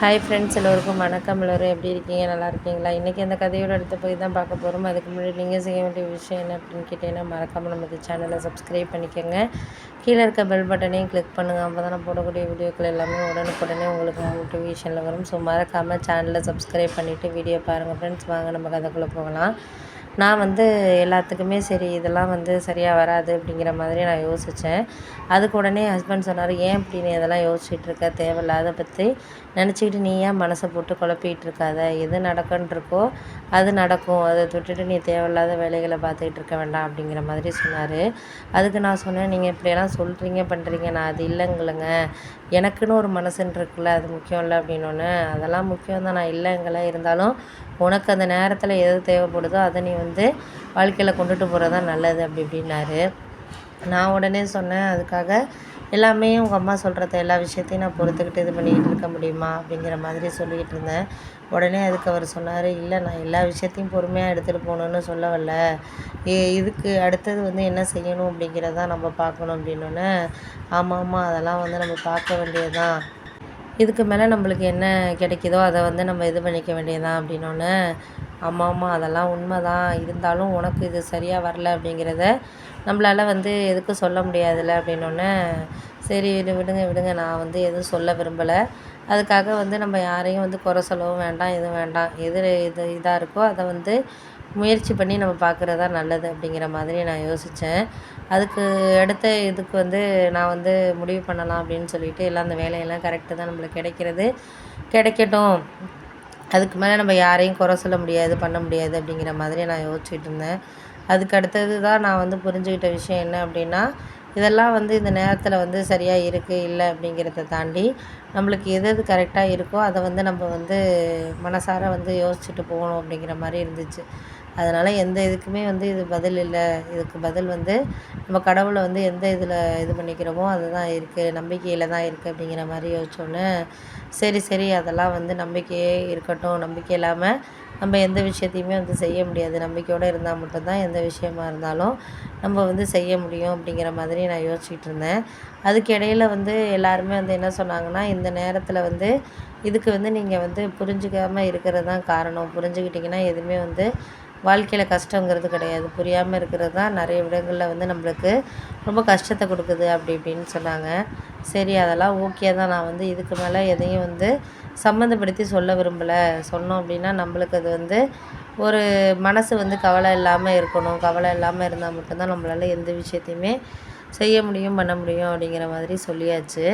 Hi friends எல்லோருக்கும் வணக்கம். எல்லோரும் எப்படி இருக்கீங்க? நல்லா இருக்கீங்களா? இன்றைக்கி அந்த கதையோட அடுத்த போய் தான் பார்க்க போகிறோம் அதுக்கு முன்னாடி நீங்கள் செய்ய வேண்டிய விஷயம் என்ன அப்படின்னு கேட்டிங்கன்னா மறக்காமல் நம்ம சேனலை சப்ஸ்கிரைப் பண்ணிக்கோங்க. கீழே இருக்க பெல் பட்டனையும் கிளிக் பண்ணுங்கள் அப்போ தான் நான் போடக்கூடிய வீடியோக்கள் எல்லாமே உடனுக்குடனே உங்களுக்கு மோட்டிவேஷனில் வரும். ஸோ மறக்காமல் சேனலை சப்ஸ்கிரைப் பண்ணிவிட்டு வீடியோ பாருங்கள் ஃப்ரெண்ட்ஸ் வாங்க நம்ம கதைக்குள்ளே போகலாம். நான் வந்து எல்லாத்துக்குமே சரி இதெல்லாம் வந்து சரியாக வராது அப்படிங்கிற மாதிரி நான் யோசித்தேன் அதுக்கு உடனே ஹஸ்பண்ட் சொன்னார் ஏன் இப்படி நீ அதெல்லாம் யோசிச்சுட்ருக்க தேவையில்லாத பற்றி நினச்சிக்கிட்டு நீ ஏன் மனசை போட்டு குழப்பிகிட்டு இருக்காத? எது நடக்குன்ருக்கோ அது நடக்கும். அதை தொட்டுட்டு நீ தேவையில்லாத வேலைகளை பார்த்துக்கிட்டு இருக்க வேண்டாம் அப்படிங்கிற மாதிரி சொன்னார். அதுக்கு நான் சொன்னேன் நீங்கள் இப்படியெல்லாம் சொல்கிறீங்க பண்ணுறீங்க நான் அது இல்லைங்களுங்க எனக்குன்னு ஒரு மனசுன்னு இருக்குல்ல அது முக்கியம் இல்லை அப்படின்னோடனே அதெல்லாம் முக்கியம் தான் நான் இல்லைங்களே இருந்தாலும் உனக்கு அந்த நேரத்தில் எது தேவைப்படுதோ அதை நீ வந்து வாழ்க்கையில் கொண்டுட்டு போகிறது தான் நல்லது அப்படி இப்படின்னாரு. நான் உடனே சொன்னேன் அதுக்காக எல்லாமே உங்கள் அம்மா சொல்கிறத எல்லா விஷயத்தையும் நான் பொறுத்துக்கிட்டு இது பண்ணிக்கிட்டு இருக்க முடியுமா அப்படிங்கிற மாதிரி சொல்லிக்கிட்டு இருந்தேன். உடனே அதுக்கு அவர் சொன்னார் இல்லை நான் எல்லா விஷயத்தையும் பொறுமையாக எடுத்துகிட்டு போகணுன்னு சொல்ல வரல இதுக்கு அடுத்தது வந்து என்ன செய்யணும் அப்படிங்கிறத நம்ம பார்க்கணும் அப்படின்னோடனே ஆமாம் ஆமாம் அதெல்லாம் வந்து நம்ம பார்க்க வேண்டியது தான் இதுக்கு மேலே நம்மளுக்கு என்ன கிடைக்குதோ அதை வந்து நம்ம இது பண்ணிக்க வேண்டியதுதான் அப்படின்னோடனே ஆமாம் ஆமாம் அதெல்லாம் உண்மை தான் இருந்தாலும் உனக்கு இது சரியாக வரல அப்படிங்கிறத நம்மளால் வந்து எதுக்கும் சொல்ல முடியாதுல்ல அப்படின்னோடனே சரி விடு விடுங்க விடுங்க. நான் வந்து எதுவும் சொல்ல விரும்பலை. அதுக்காக வந்து நம்ம யாரையும் வந்து குறை சொல்லவும் வேண்டாம் எதுவும் வேண்டாம். எது இது இதாக இருக்கோ அதை வந்து முயற்சி பண்ணி நம்ம பார்க்குறது தான் நல்லது அப்படிங்கிற மாதிரி நான் யோசித்தேன் அதுக்கு அடுத்த இதுக்கு வந்து நான் வந்து முடிவு பண்ணலாம் அப்படின்னு சொல்லிட்டு எல்லாம் அந்த வேலையெல்லாம் கரெக்டாக தான் நம்மளுக்கு கிடைக்கிறது. கிடைக்கட்டும். அதுக்கு மேலே நம்ம யாரையும் குறை சொல்ல முடியாது பண்ண முடியாது அப்படிங்கிற மாதிரி நான் யோசிச்சுட்டு இருந்தேன். அதுக்கு அடுத்தது தான் நான் வந்து புரிஞ்சுக்கிட்ட விஷயம் என்ன அப்படின்னா இதெல்லாம் வந்து இந்த நேரத்தில் வந்து சரியாக இருக்குது இல்லை அப்படிங்கிறத தாண்டி நம்மளுக்கு எது எது கரெக்டாக இருக்கோ அதை வந்து நம்ம வந்து மனசார வந்து யோசிச்சுட்டு போகணும் அப்படிங்கிற மாதிரி இருந்துச்சு. அதனால் எந்த இதுக்குமே வந்து இது பதில் இல்லை. இதுக்கு பதில் வந்து நம்ம கடவுளை வந்து எந்த இதில் இது பண்ணிக்கிறோமோ அதுதான் இருக்குது நம்பிக்கையில் தான் இருக்குது அப்படிங்கிற மாதிரி யோசிச்சோன்னே சரி சரி அதெல்லாம் வந்து நம்பிக்கையே இருக்கட்டும். நம்பிக்கை இல்லாமல் நம்ம எந்த விஷயத்தையுமே வந்து செய்ய முடியாது. நம்பிக்கையோடு இருந்தால் மட்டும்தான் எந்த விஷயமா இருந்தாலும் நம்ம வந்து செய்ய முடியும் அப்படிங்கிற மாதிரி நான் யோசிச்சுட்டு இருந்தேன். அதுக்கு இடையில் வந்து எல்லாருமே வந்து என்ன சொன்னாங்கன்னா இந்த நேரத்தில் வந்து இதுக்கு வந்து நீங்கள் வந்து புரிஞ்சுக்காமல் இருக்கிறது தான் காரணம். புரிஞ்சுக்கிட்டிங்கன்னா எதுவுமே வந்து வாழ்க்கையில் கஷ்டங்கிறது கிடையாது. புரியாமல் இருக்கிறது தான் நிறைய இடங்களில் வந்து நம்மளுக்கு ரொம்ப கஷ்டத்தை கொடுக்குது அப்படி இப்படின்னு சொன்னாங்க. சரி அதெல்லாம் ஓகே தான். நான் வந்து இதுக்கு மேலே எதையும் வந்து சம்மந்தப்படுத்தி சொல்ல விரும்பலை. சொன்னோம் அப்படின்னா நம்மளுக்கு அது வந்து ஒரு மனசு வந்து கவலை இல்லாமல் இருக்கணும். கவலை இல்லாமல் இருந்தால் மட்டும்தான் நம்மளால் எந்த விஷயத்தையுமே செய்ய முடியும் பண்ண முடியும் அப்படிங்கிற மாதிரி சொல்லியாச்சு.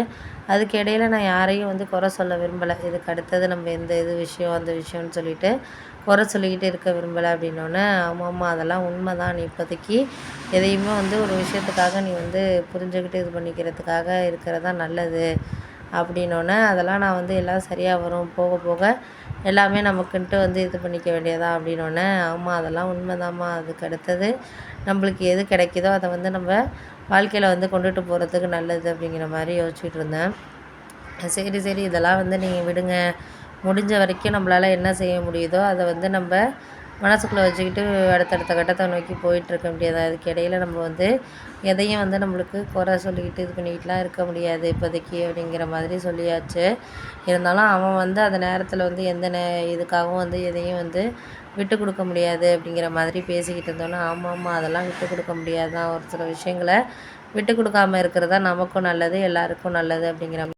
அதுக்கு இடையில நான் யாரையும் வந்து குறை சொல்ல விரும்பலை. இதுக்கு அடுத்தது நம்ம எந்த இது விஷயம் அந்த விஷயம்னு சொல்லிட்டு குறை சொல்லிக்கிட்டு இருக்க விரும்பலை அப்படின்னோடனே ஆமாம் ஆமாம் அதெல்லாம் உண்மை தான் நீ இப்போதைக்கு எதையுமே வந்து ஒரு விஷயத்துக்காக நீ வந்து புரிஞ்சுக்கிட்டு இது பண்ணிக்கிறதுக்காக இருக்கிறதா நல்லது. அப்படின்னோடனே அதெல்லாம் நான் வந்து எல்லாம் சரியாக வரும். போக போக எல்லாமே நமக்குன்ட்டு வந்து இது பண்ணிக்க வேண்டியதா அப்படின்னோடனே ஆமாம் அதெல்லாம் உண்மைதாம்மா அதுக்கு அடுத்தது நம்மளுக்கு எது கிடைக்குதோ அதை வந்து நம்ம வாழ்க்கையில் வந்து கொண்டுட்டு போகிறதுக்கு நல்லது அப்படிங்கிற மாதிரி யோசிச்சுட்டு இருந்தேன். சரி சரி இதெல்லாம் வந்து நீங்கள் விடுங்க. முடிஞ்ச வரைக்கும் நம்மளால் என்ன செய்ய முடியுதோ அதை வந்து நம்ம மனசுக்குள்ளே வச்சுக்கிட்டு அடுத்தடுத்த கட்டத்தை நோக்கி போயிட்டுருக்க முடியாது அதுக்கு இடையில நம்ம வந்து எதையும் வந்து நம்மளுக்கு குறை சொல்லிக்கிட்டு இது பண்ணிக்கிட்டுலாம் இருக்க முடியாது இப்போதைக்கு அப்படிங்கிற மாதிரி சொல்லியாச்சு. இருந்தாலும் அவன் வந்து அந்த நேரத்தில் வந்து எந்த நே இதுக்காகவும் வந்து எதையும் வந்து விட்டு கொடுக்க முடியாது அப்படிங்கிற மாதிரி பேசிக்கிட்டு இருந்தோன்னா ஆமாம் ஆமாம் அதெல்லாம் விட்டு கொடுக்க முடியாது தான் ஒரு சில விஷயங்களை விட்டு கொடுக்காம இருக்கிறதா நமக்கும் நல்லது எல்லாருக்கும் நல்லது அப்படிங்கிற